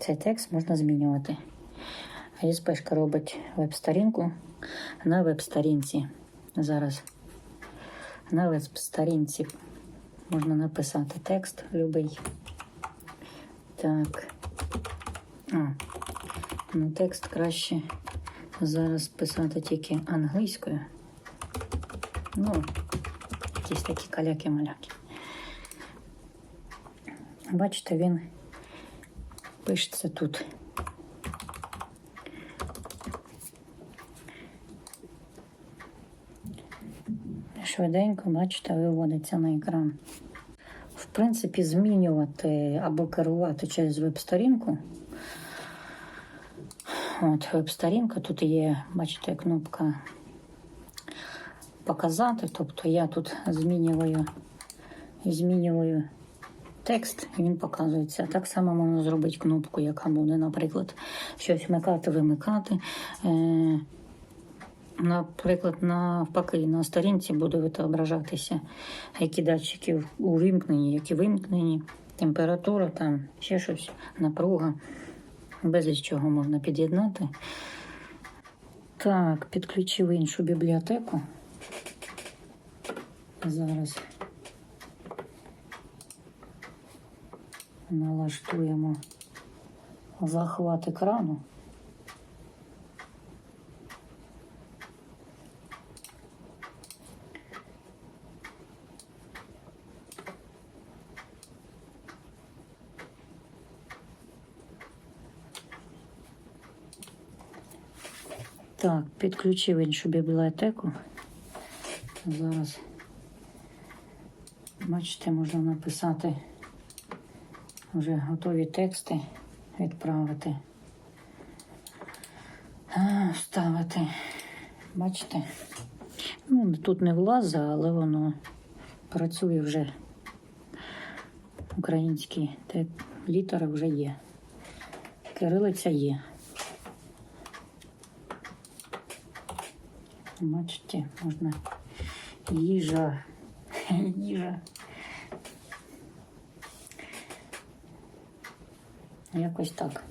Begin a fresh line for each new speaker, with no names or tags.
цей текст можна змінювати. ЄСПшка робить веб-сторінку на веб-сторінці. Зараз на веб-сторінці можна написати текст любий. Так. А, ну текст краще зараз писати тільки англійською. Ну, якісь такі каляки-маляки. Бачите, він пишеться тут. Швиденько, бачите, виводиться на екран. В принципі, змінювати або керувати через веб-сторінку. От, веб-сторінка, тут є, бачите, кнопка показати. Тобто я тут змінюю, змінюю текст, він показується. Так само можна зробити кнопку, яка буде, наприклад, щось вмикати, вимикати. Е, Наприклад, навпаки, на сторінці буде відображатися, які датчики увімкнені, які вимкнені, температура, там ще щось, напруга. Безліч чого можна під'єднати. Так, підключив іншу бібліотеку. Зараз налаштуємо захват екрану. Так, підключив іншу бібліотеку. Зараз, бачите, можна написати вже готові тексти, відправити. А, Вставити. Бачите? Ну, тут не влазить, але воно працює вже. Українські те- літери вже є. Кирилиця є. Бачите, можна їжа, їжа. Якось так.